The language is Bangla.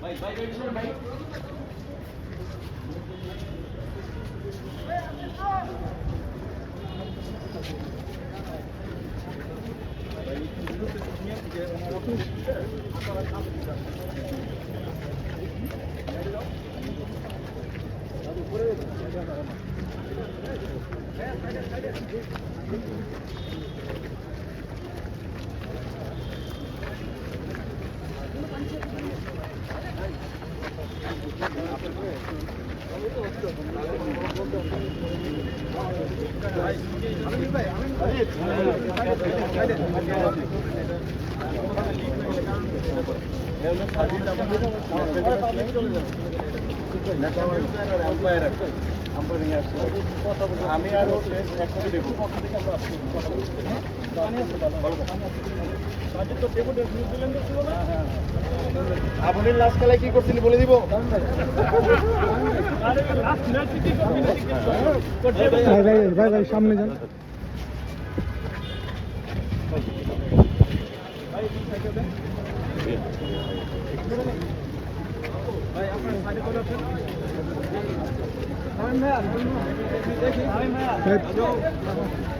Vai, vai, vai, vai. vai. আমি আর দেবো। আপনি লাস্ট খেলায় কি করছিলি বলে দিব ভাই ভাই ভাই ভাই সামনে যান দ্রুত আসুন। প্রাইভেট জায়গায়